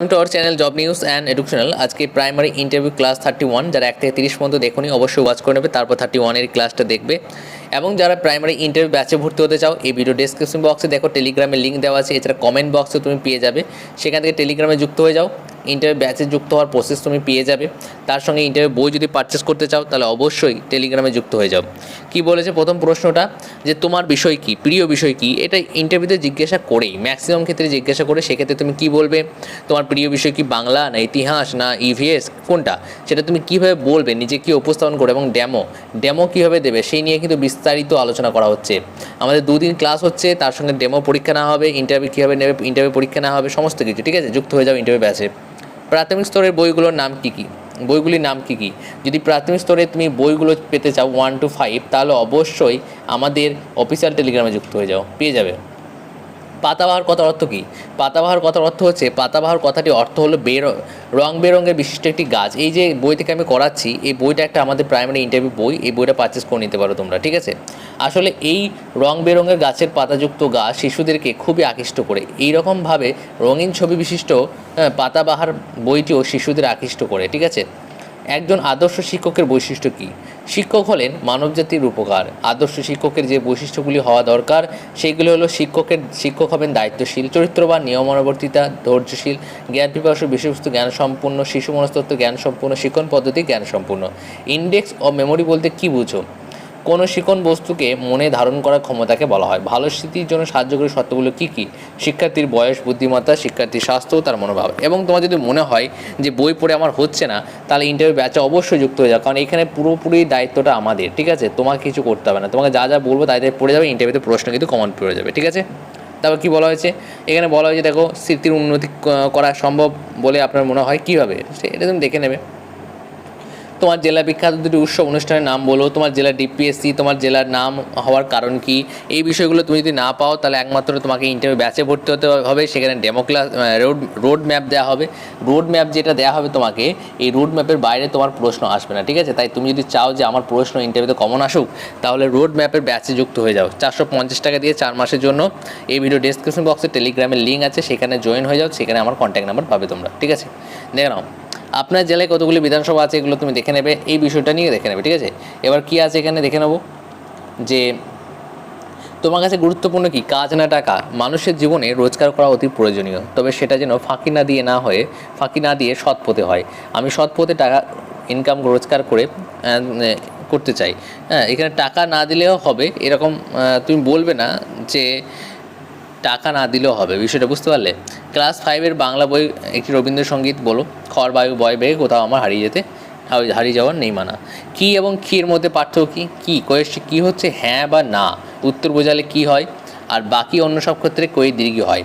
To our channel job news and educational আজকে primary interview class thirty one যারা এক থেকে তিরিশ পর্যন্ত দেখুনি, অবশ্যই ওয়াচ করে নেবে, তারপর থার্টি ওয়ানের ক্লাসটা দেখবে। এবং যারা প্রাইমারি ইন্টারভিউ ব্যাচে ভর্তি হতে চাও, এই ভিডিও ডেসক্রিপশন বক্সে দেখো টেলিগ্রামে লিঙ্ক দেওয়া আছে, এছাড়া কমেন্ট বক্সে তুমি পেয়ে যাবে। সেখান থেকে টেলিগ্রামে যুক্ত হয়ে যাও। ইন্টারভিউ ব্যাচে যুক্ত হওয়ার প্রসেস তুমি পেয়ে যাবে। তার সঙ্গে ইন্টারভিউ বই যদি পারচেস করতে চাও, তাহলে অবশ্যই টেলিগ্রামে যুক্ত হয়ে যাও। কি বলেছে প্রথম প্রশ্নটা? যে তোমার বিষয় কি? প্রিয় বিষয় কি? এটা ইন্টারভিউতে জিজ্ঞাসা করেই ম্যাক্সিমাম ক্ষেত্রে জিজ্ঞাসা করে সেক্ষেত্রে তুমি কি বলবে? তোমার প্রিয় বিষয় কি বাংলা না ইতিহাস না ইভিএস কোনটা? সেটা তুমি কীভাবে বলবে? নিজে কি উপস্থাপন করে এবং ডেমো ডেমো কীভাবে দেবে? সেই নিয়ে কিন্তু বিস্তারিত আলোচনা করা হচ্ছে। আমাদের দুদিন ক্লাস হচ্ছে, তার সঙ্গে ডেমো পরীক্ষা নেওয়া হবে ইন্টারভিউ কীভাবে নেবে ইন্টারভিউ পরীক্ষা নেওয়া হবে, সমস্ত কিছু। ঠিক আছে? যুক্ত হয়ে যাও ইন্টারভিউ ব্যাচে প্রাথমিক স্তরের বইগুলোর নাম কী কী? বইগুলির নাম কী কী? যদি প্রাথমিক স্তরে তুমি বইগুলো পেতে চাও ওয়ান টু ফাইভ তাহলে অবশ্যই আমাদের অফিসিয়াল টেলিগ্রামে যুক্ত হয়ে যাও, পেয়ে যাবে। পাতাবাহার কথার অর্থ কী? পাতাবাহার কথার অর্থ হচ্ছে, পাতাবাহার কথাটি অর্থ হলো বের, রং বেরঙের বিশিষ্ট একটি গাছ। এই যে বই থেকে আমি করাচ্ছি, এই বইটা একটা আমাদের প্রাইমারি ইন্টারভিউ বই, এই বইটা পারচেস করে নিতে পারো তোমরা, ঠিক আছে? আসলে এই রং বেরঙের গাছের পাতাযুক্ত গাছ শিশুদেরকে খুবই আকৃষ্ট করে। এই রকমভাবে রঙিন ছবি বিশিষ্ট পাতাবাহার বইটিও শিশুদের আকৃষ্ট করে, ঠিক আছে? একজন আদর্শ শিক্ষকের বৈশিষ্ট্য কী? শিক্ষক হলেন মানবজাতির উপকার। আদর্শ শিক্ষকের যে বৈশিষ্ট্যগুলি হওয়া দরকার, সেইগুলি হলো শিক্ষকের শিক্ষক হবেন দায়িত্বশীল, চরিত্রবান, নিয়মানুবর্তিতা, ধৈর্যশীল, জ্ঞান পিপাসু, বিষয়বস্তু জ্ঞান সম্পূর্ণ শিশু মনস্তত্ত্ব জ্ঞান সম্পূর্ণ শিক্ষণ পদ্ধতি জ্ঞান সম্পূর্ণ ইন্ডেক্স ও মেমোরি বলতে কী বুঝো? কোনো শিকন বস্তুকে মনে ধারণ করার ক্ষমতাকে বলা হয়। ভালো স্মৃতির জন্য সাহায্যকারী সত্যগুলো কী কী? শিক্ষার্থীর বয়স, বুদ্ধিমত্তা, শিক্ষার্থীর স্বাস্থ্য তার মনোভাব। এবং তোমার যদি মনে হয় যে বই পড়ে আমার হচ্ছে না, তাহলে ইন্টারভিউ ব্যাচে অবশ্যই যুক্ত হয়ে যাও। কারণ এখানে পুরোপুরি দায়িত্বটা আমাদের, ঠিক আছে? তোমাকে কিছু করতে হবে না। তোমাকে যা যা বলব তাই তাই পড়ে যাবে ইন্টারভিউতে প্রশ্ন কিন্তু কমন পড়ে যাবে, ঠিক আছে? তারপর কী বলা হয়েছে? এখানে বলা হয়েছে, দেখো স্মৃতির উন্নতি করা সম্ভব বলে আপনার মনে হয়? কীভাবে? এটা তুমি দেখে নেবে। তোমার জেলা বিখ্যাত দুটি উৎসব অনুষ্ঠানের নাম বলো, তোমার জেলার ডিপিএসসি তোমার জেলার নাম হওয়ার কারণ কি? এই বিষয়গুলো তুমি যদি না পাও, তাহলে একমাত্র তোমাকে ইন্টারভিউ ব্যাচে ভর্তি হতে হবে, সেখানে demo class road road map দেওয়া হবে। রোড ম্যাপ যেটা দেওয়া হবে তোমাকে, এই রোড ম্যাপের বাইরে তোমার প্রশ্ন আসবে না, ঠিক আছে? তাই তুমি যদি চাও যে আমার প্রশ্ন ইন্টারভিউতে কমন আসুক, তাহলে রোড ম্যাপের ব্যাচে যুক্ত হয়ে যাও। চারশো পঞ্চাশ টাকা দিয়ে চার মাসের জন্য। এই ভিডিও ডেসক্রিপশন বক্সে টেলিগ্রামের লিঙ্ক আছে, সেখানে জয়েন হয়ে যাও, সেখানে আমার কন্ট্যাক্ট নাম্বার পাবে তোমরা, ঠিক আছে? দেখে নাও। আপনার জেলায় কতগুলি বিধানসভা আছে এগুলো তুমি দেখে নেবে, এই বিষয়টা নিয়ে দেখে নেবে, ঠিক আছে? এবার কি আছে এখানে দেখে নেব? যে তোমার কাছে গুরুত্বপূর্ণ কি? কাজ না টাকা। মানুষের জীবনে রোজগার করা অতি প্রয়োজনীয়। তবে সেটা যেন ফাঁকি না দিয়ে না হয়ে, ফাঁকি না দিয়ে সৎ পথে হয়। আমি সৎ পথে টাকা ইনকাম রোজগার করে করতে চাই। হ্যাঁ এখানে টাকা না দিলেও হবে। এরকম তুমি বলবে না যে টাকা না দিলেও হবে, বিষয়টা বুঝতে পারলে? ক্লাস ফাইভের বাংলা বই, একটি রবীন্দ্রসঙ্গীত বলো খড় বায়ু বয় বেগে, কোথাও আমার হারিয়ে যেতে হারিয়ে যাওয়ার নেই মানা। কী এবং কী এর মধ্যে পার্থক্য কী? কী? কোয়েশ্চন কী হচ্ছে হ্যাঁ বা না? উত্তর বোঝালে কী হয়? আর বাকি অন্য সব ক্ষেত্রে কই দীর্ঘ হয়?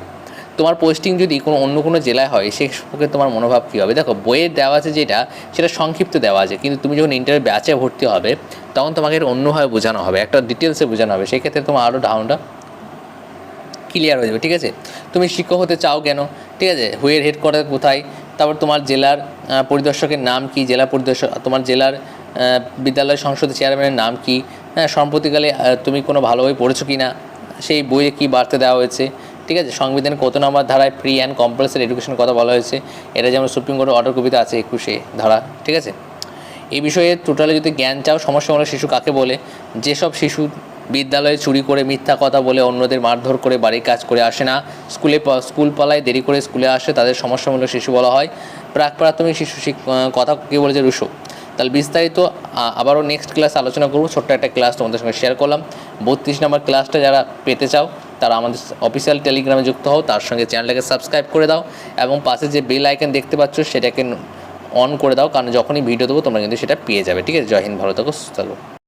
তোমার পোস্টিং যদি কোনো, অন্য কোনো জেলায় হয়, সে সম্পর্কে তোমার মনোভাব কী হবে? দেখো, বইয়ের দেওয়া আছে যেটা, সেটা সংক্ষিপ্ত দেওয়া আছে, কিন্তু তুমি যখন ইন্টারভিউ ব্যাচে ভর্তি হবে, তখন তোমাকে অন্যভাবে বোঝানো হবে, একটা ডিটেলসে বোঝানো হবে, সেক্ষেত্রে তোমার আরও ধারণাটা ক্লিয়ার হয়ে যাবে, ঠিক আছে? তুমি শিক্ষক হতে চাও কেন? ঠিক আছে? হুয়ের হেডকোয়ার্টার কোথায়? তারপর তোমার জেলার পরিদর্শকের নাম কি? জেলা পরিদর্শক, তোমার জেলার বিদ্যালয় সংসদের চেয়ারম্যানের নাম কি? হ্যাঁ সম্প্রতিকালে তুমি কোনো ভালো বই পড়েছো কি না সেই বইয়ে কী বার্তা দেওয়া হয়েছে? ঠিক আছে? সংবিধানের কত নম্বর ধারায় ফ্রি অ্যান্ড কম্পালসারি এডুকেশনের কথা বলা হয়েছে? এটা যেমন সুপ্রিম কোর্টের অর্ডার কবিতা আছে একুশে ধারা, ঠিক আছে? এই বিষয়ে টোটালে যদি জ্ঞান চাও সমস্যা সমস্যামূলক শিশু কাকে বলে? যেসব শিশু বিদ্যালয়ে চুরি করে মিথ্যা কথা বলে অন্যদের মারধর করে বাড়ির কাজ করে আসে না। স্কুলে স্কুল পালায়, দেরি করে স্কুলে আসে, তাদের সমস্যামূলক শিশু বলা হয়। প্রাক প্রাথমিক শিশু কথা কে বলেছে রুশো? তাহলে বিস্তারিত আবারও নেক্সট ক্লাস আলোচনা করব। ছোট্ট একটা ক্লাস তোমাদের সঙ্গে শেয়ার করলাম। বত্রিশ নম্বর ক্লাসটা যারা পেতে চাও, তারা আমাদের অফিসিয়াল টেলিগ্রামে যুক্ত হও। তার সঙ্গে চ্যানেলটাকে সাবস্ক্রাইব করে দাও এবং পাশে যে বেল আইকন দেখতে পাচ্ছ, সেটাকে অন করে দাও। কারণ যখনই ভিডিও দেবো, তোমরা কিন্তু সেটা পেয়ে যাবে। ঠিক আছে? জয় হিন্দ সুস্থ থাকো।